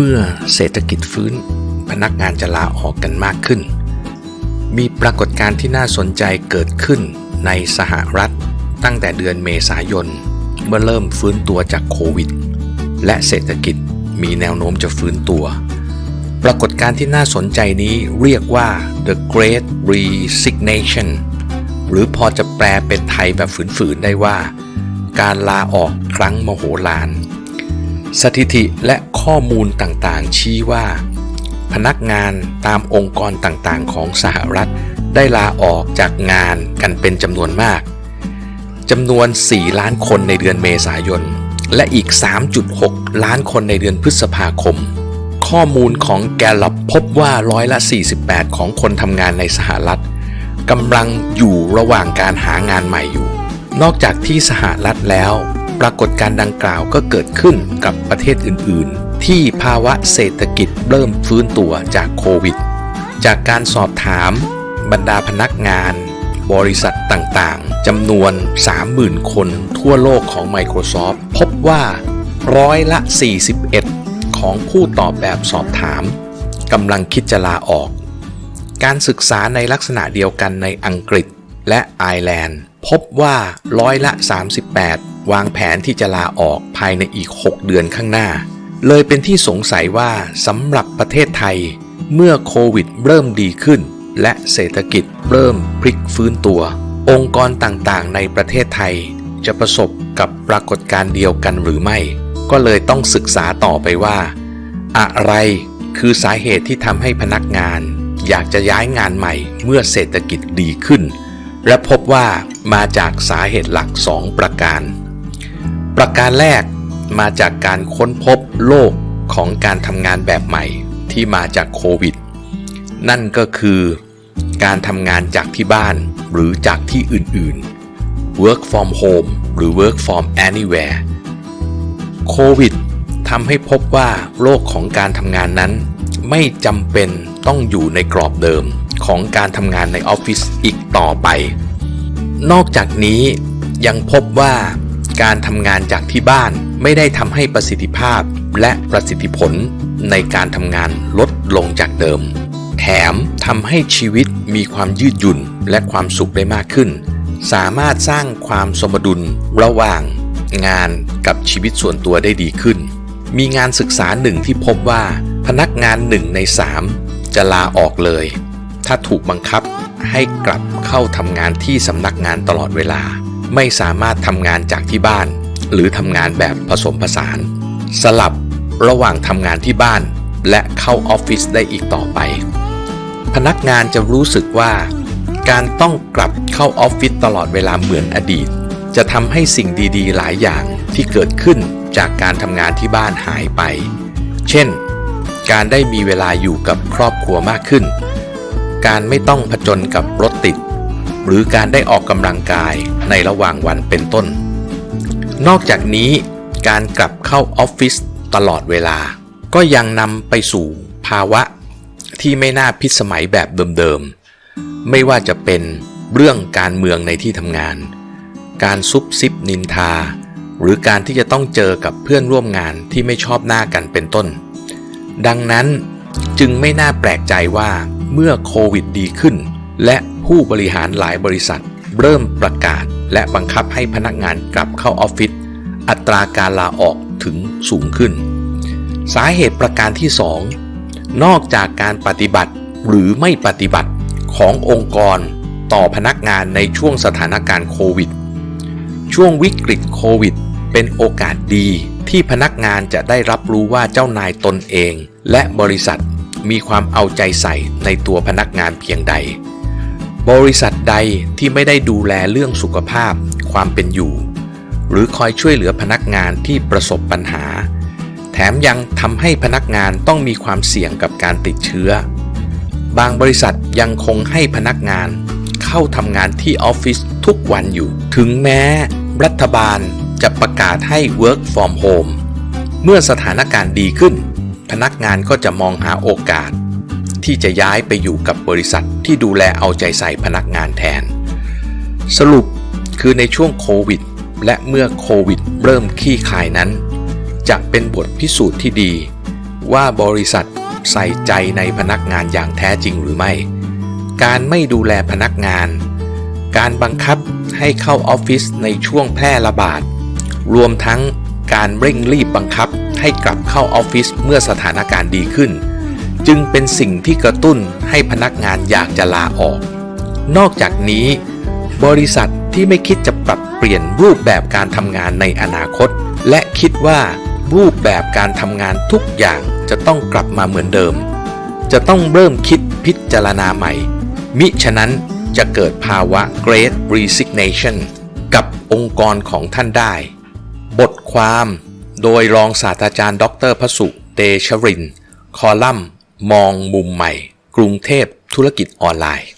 เมื่อเศรษฐกิจฟื้น พนักงานจะลาออกกันมากขึ้น มีปรากฏการณ์ที่น่าสนใจเกิดขึ้นในสหรัฐตั้งแต่เดือนเมษายน เมื่อเริ่มฟื้นตัวจากโควิด และเศรษฐกิจมีแนวโน้มจะฟื้นตัว ปรากฏการณ์ที่น่าสนใจนี้เรียกว่า the Great Resignation หรือพอจะแปลเป็นไทยแบบฝืนๆได้ว่า การลาออกครั้งมโหฬาร สถิติและข้อมูลต่างๆ ชี้ว่า พนักงานตามองค์กรต่างๆ ของสหรัฐ ได้ลาออกจากงานกันเป็นจำนวนมากจำนวน 4 ล้านคนในเดือนเมษายน และอีก 3.6 ล้านคนในเดือนพฤษภาคม ข้อมูลของแกลลับพบว่าร้อยละ 48 ของคนทำงานในสหรัฐกำลังอยู่ระหว่างการหางานใหม่อยู่ นอกจากที่สหรัฐแล้ว ปรากฏการดังกล่าวก็เกิดขึ้นกับประเทศอื่น ๆ ที่ภาวะเศรษฐกิจเริ่มฟื้นตัวจากโควิด จากการสอบถาม บรรดาพนักงาน บริษัทต่างๆจำนวน 30,000 คนทั่วโลกของ Microsoft พบว่าร้อยละ 41 ของผู้ตอบแบบสอบถามกำลังคิดจะลาออก การศึกษาในลักษณะเดียวกันในอังกฤษและไอร์แลนด์ พบว่าร้อยละ 38 วางแผนที่จะลาออกภายในอีก 6 เดือนข้างหน้า เลยเป็นที่สงสัยว่าสำหรับประเทศไทย เมื่อโควิดเริ่มดีขึ้น และเศรษฐกิจเริ่มพลิกฟื้นตัว องค์กรต่างๆ ในประเทศไทย จะประสบกับปรากฏการณ์เดียวกันหรือไม่ ก็เลยต้องศึกษาต่อไปว่า อะไรคือสาเหตุที่ทำให้พนักงาน อยากจะย้ายงานใหม่เมื่อเศรษฐกิจดีขึ้นและพบว่ามาจากสาเหตุหลัก 2 ประการ ประการแรกมาจากการค้นพบโลกของการทำงานแบบใหม่ที่มาจากโควิด นั่นก็คือการทำงานจากที่บ้านหรือจากที่อื่นๆ work from home หรือ work from anywhere โควิดทำให้พบว่าโลกของการทำงานนั้น ไม่จำเป็นต้องอยู่ในกรอบเดิมของการทำงานในออฟฟิศอีกต่อไป นอกจากนี้ยังพบว่า การทำงานจากที่บ้านไม่ได้ทำให้ประสิทธิภาพและประสิทธิผลในการทำงานลดลงจากเดิม แถมทำให้ชีวิตมีความยืดหยุ่นและความสุขได้มากขึ้น สามารถสร้างความสมดุลระหว่างงานกับชีวิตส่วนตัวได้ดีขึ้น มีงานศึกษาหนึ่งที่พบว่า พนักงานหนึ่งในสามจะลาออกเลย ถ้าถูกบังคับให้กลับเข้าทำงานที่สำนักงานตลอดเวลา ไม่สามารถทำงานจากที่บ้าน หรือทำงานแบบผสมผสาน สลับระหว่างทำงานที่บ้าน และเข้าออฟฟิศได้อีกต่อไป พนักงานจะรู้สึกว่า การต้องกลับเข้าออฟฟิศตลอดเวลาเหมือนอดีต จะทำให้สิ่งดีๆ หลายอย่างที่เกิดขึ้นจากการทำงานที่บ้านหายไป เช่น การได้มีเวลาอยู่กับครอบครัวมากขึ้น การไม่ต้องผจญกับรถติด หรือการได้ออกกำลังกายในระหว่างวันเป็นต้น นอกจากนี้การกลับเข้าออฟฟิศตลอดเวลา ก็ยังนำไปสู่ภาวะที่ไม่น่าพิสมัยแบบเดิมๆ ไม่ว่าจะเป็นเรื่องการเมืองในที่ทำงาน การซุบซิบนินทา หรือการที่จะต้องเจอกับเพื่อนร่วมงานที่ไม่ชอบหน้ากันเป็นต้น ดังนั้นจึงไม่น่าแปลกใจว่าเมื่อโควิดดีขึ้น และ ผู้บริหารหลายบริษัท เริ่มประกาศ และบังคับให้พนักงานกลับเข้าออฟฟิศอัตราการลาออกถึงสูงขึ้น สาเหตุประการที่ 2 นอกจากการปฏิบัติหรือไม่ปฏิบัติขององค์กรต่อพนักงานในช่วงสถานการณ์โควิด ช่วงวิกฤตโควิด เป็นโอกาสดีที่พนักงานจะได้รับรู้ว่าเจ้านายตนเอง และบริษัทมีความเอาใจใส่ในตัวพนักงานเพียงใด บริษัทใดที่ไม่ได้ดูแลเรื่องสุขภาพ ความเป็นอยู่ หรือคอยช่วยเหลือพนักงานที่ประสบปัญหา แถมยังทำให้พนักงานต้องมีความเสี่ยงกับการติดเชื้อ บางบริษัทยังคงให้พนักงานเข้าทำงานที่ออฟฟิศทุกวันอยู่ ถึงแม้รัฐบาลจะประกาศให้ work from home เมื่อสถานการณ์ดีขึ้น พนักงานก็จะมองหาโอกาส ที่จะย้ายไปอยู่กับบริษัทที่ดูแลเอาใจใส่พนักงานแทน สรุปคือในช่วงโควิด และเมื่อโควิดเริ่มขี้คายนั้น จะเป็นบทพิสูจน์ที่ดี ว่าบริษัทใส่ใจในพนักงานอย่างแท้จริงหรือไม่ การไม่ดูแลพนักงาน การบังคับให้เข้าออฟฟิศในช่วงแพร่ระบาด รวมทั้งการเร่งรีบบังคับให้กลับเข้าออฟฟิศเมื่อสถานการณ์ดีขึ้น จึงเป็นสิ่งที่กระตุ้นให้พนักงานอยากจะลาออก นอกจากนี้ บริษัทที่ไม่คิดจะปรับเปลี่ยนรูปแบบการทำงานในอนาคต และคิดว่ารูปแบบการทำงานทุกอย่างจะต้องกลับมาเหมือนเดิม จะต้องเริ่มคิดพิจารณาใหม่ มิฉะนั้นจะเกิดภาวะ Great Resignation กับองค์กรของท่านได้ บทความโดยรองศาสตราจารย์ดออเตอร์พสุ เตชรินน์คอลัมน์ มองมุมใหม่ กรุงเทพธุรกิจออนไลน์